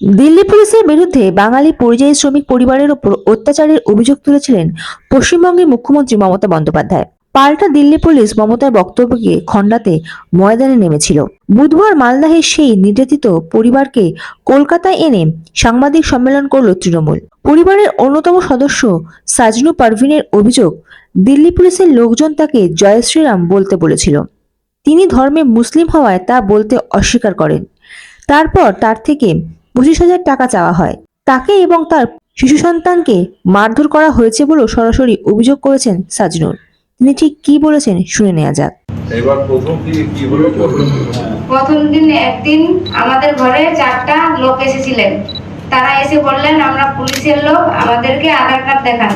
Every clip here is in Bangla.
দিল্লি পুলিশের বিরুদ্ধে বাঙালি পরিযায়ী শ্রমিক পরিবারের ওপর অত্যাচারের অভিযোগ তুলেছিলেন পশ্চিমবঙ্গের মুখ্যমন্ত্রী মমতা বন্দ্যোপাধ্যায়। পাল্টা দিল্লি পুলিশ মমতার বক্তব্যকে খণ্ডাতে ময়দানে নেমেছিল। বুধবার মালদাহের সেই নির্যাতিত পরিবারকে কলকাতায় এনে সাংবাদিক সম্মেলন করল তৃণমূল। পরিবারের অন্যতম সদস্য সাজনু পারভিনের অভিযোগ, দিল্লি পুলিশের লোকজন তাকে জয় শ্রীরাম বলতে বলেছিল। তিনি ধর্মে মুসলিম হওয়ায় তা বলতে অস্বীকার করেন। তারপর তার থেকে পঁচিশ হাজার টাকা চাওয়া হয়। তাকে এবং তার শিশু সন্তানকে মারধর করা হয়েছে বলেও সরাসরি অভিযোগ করেছেন সাজনুর। তিনি ঠিক কি বলেছেন শুনে নেওয়া যাক। এবার প্রথম কি হলো? প্রথম দিন একদিন আমাদের ঘরে চারটা লোক এসেছিলেন। তারা এসে বললেন আমরা পুলিশের লোক আমাদেরকে আধার কার্ড দেখান।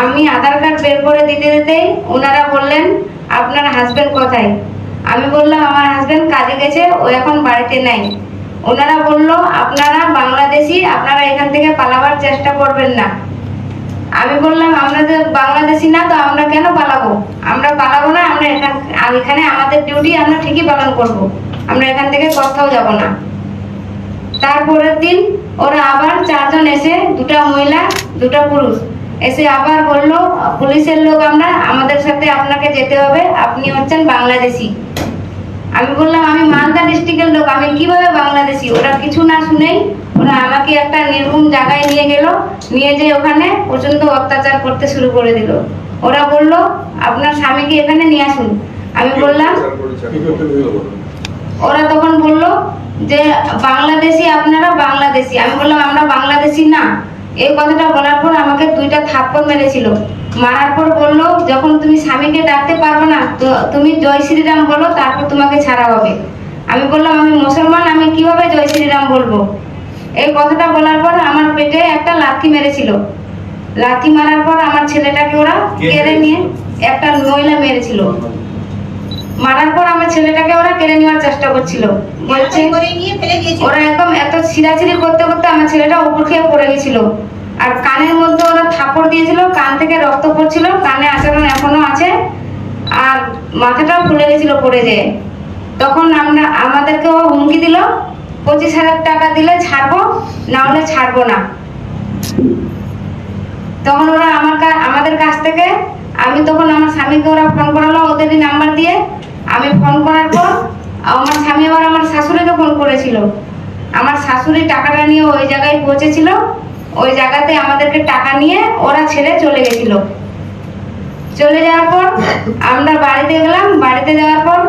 আমি আধার কার্ড বের করে দিতে দিতেই ওনারা বললেন আপনার হাজবেন্ড কোথায়? আমি বললাম আমার হাজবেন্ড কাজে গেছে ও এখন বাড়িতে নাই। ওনারা বলল, আপনারা বাংলাদেশি, আপনারা এখান থেকে পালাবার চেষ্টা করবেন না। আমি বললাম, আমরা তো বাংলাদেশি না, তো আমরা কেন পালাবো? আমরা পালাবো না, আমরা এখান, এখানে আমাদের ডিউটি আমরা ঠিকই পালন করব। আমরা এখান থেকে কোথাও যাব না। তারপরের দিন ওরা আবার চারজন এসে, দুটা মহিলা, দুটা পুরুষ, এসে আবার বলল, পুলিশের লোক আমরা, আমাদের সাথে আপনাকে যেতে হবে, আপনি হচ্ছেন বাংলাদেশি। আমি বললাম আমি মালদা ডিস্ট্রিক্টের লোক আমি কীভাবে বাংলাদেশি? ওরা কিছু না শুনেই ওরা আমাকে একটা নির্ভুম জায়গায় নিয়ে গেল নিয়ে যেয়ে ওখানে প্রচণ্ড অত্যাচার করতে শুরু করে দিল। ওরা বলল আপনার স্বামীকে এখানে নিয়ে আসুন। আমি বললাম। ওরা তখন বলল যে বাংলাদেশি আপনারা বাংলাদেশি। আমি বললাম আমরা বাংলাদেশি না। এই কথাটা বলার পর আমাকে দুইটা থাপ্পড় মেরেছিল। মারার পর বলল যখন তুমি স্বামীকে ডাকতে পারবে না তো তুমি জয় শ্রীরাম বলো তারপর তোমাকে ছাড়া হবে। আমি বললাম আমি মুসলমান আমি কীভাবে জয় শ্রীরাম বলব? এই কথাটা বলার পর আমার পেটে একটা লাথি মেরেছিল। লাথি মারার পর আমার ছেলেটাকে ওরা কেড়ে নিয়ে একটা মহিলা মেরেছিল। মারার পর আমার ছেলেটাকে ওরা কেড়ে নেওয়ার চেষ্টা করছিল। বলছে নিয়ে ওরা একদম এত ছিঁড়াছিড়ি করতে করতে আমার ছেলেটা উপর খেয়ে পড়ে গেছিল। আর থাপড় দিয়েছিল, কান থেকে রক্ত পড়ছিল, কানে আচরণ এখনও আছে। আর মাথাটাও ফুলে গেছিল পড়ে যেয়ে। তখন আমরা আমাদেরকে ও হুমকি দিল, পঁচিশ হাজার টাকা দিলে ছাড়বো, না হলে ছাড়বো না। তখন ওরা আমার আমাদের কাছ থেকে, আমি তখন আমার স্বামীকে ওরা ফোন করালো ওদেরই নাম্বার দিয়ে। আমি ফোন করার পর, আমার স্বামী আবার আমার শাশুড়িকে ফোন করেছিল। আমার শাশুড়ি টাকাটা নিয়ে ওই জায়গায় পৌঁছেছিল। ওই জায়গাতে আমাদেরকে টাকা নিয়ে ওরা ছেড়ে চলে গেছিল। চলে যাওয়ার পর আমরা বাড়িতে গেলাম, বাড়িতে যাওয়ার পর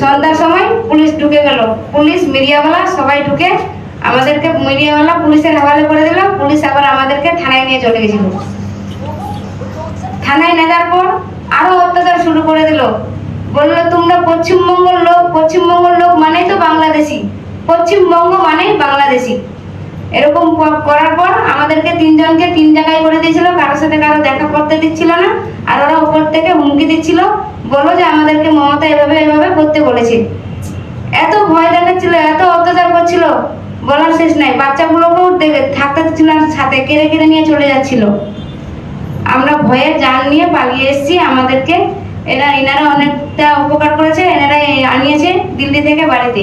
সন্ধ্যার সময় পুলিশ ঢুকে গেল। পুলিশ, মিডিয়াওয়ালা সবাই ঢুকে আমাদেরকে, মিডিয়াওয়ালা পুলিশের হাওয়ালে করে দিল, পুলিশ আবার আমাদেরকে থানায় নিয়ে চলে গেছিল। থানায় নেওয়ার পর আরও অত্যাচার শুরু করে দিল। বলল, তোমরা পশ্চিমবঙ্গের লোক পশ্চিমবঙ্গের লোক মানেই তো বাংলাদেশি। পশ্চিমবঙ্গ মানেই বাংলাদেশি। এরকম করার পর আমাদেরকে তিনজনকে তিন জায়গায় করে দিয়েছিল, কারোর সাথে কারও দেখা করতে দিচ্ছিল না, আর ওরা উপর থেকে হুমকি দিচ্ছিল বলো যে আমাদেরকে মমতা এভাবে এভাবে করতে বলেছে। এত ভয় দেখাচ্ছিল, এত অত্যাচার করছিল, বলার শেষ নাই, বাচ্চাগুলোকেও থাকতে দিচ্ছিল সাথে কেড়ে কেড়ে নিয়ে চলে যাচ্ছিল। আমরা ভয়ে জান নিয়ে পালিয়ে এসেছি, আমাদেরকে, এরা, এনারা অনেকটা উপকার করেছে এনারা আনিয়েছে দিল্লি থেকে বাড়িতে।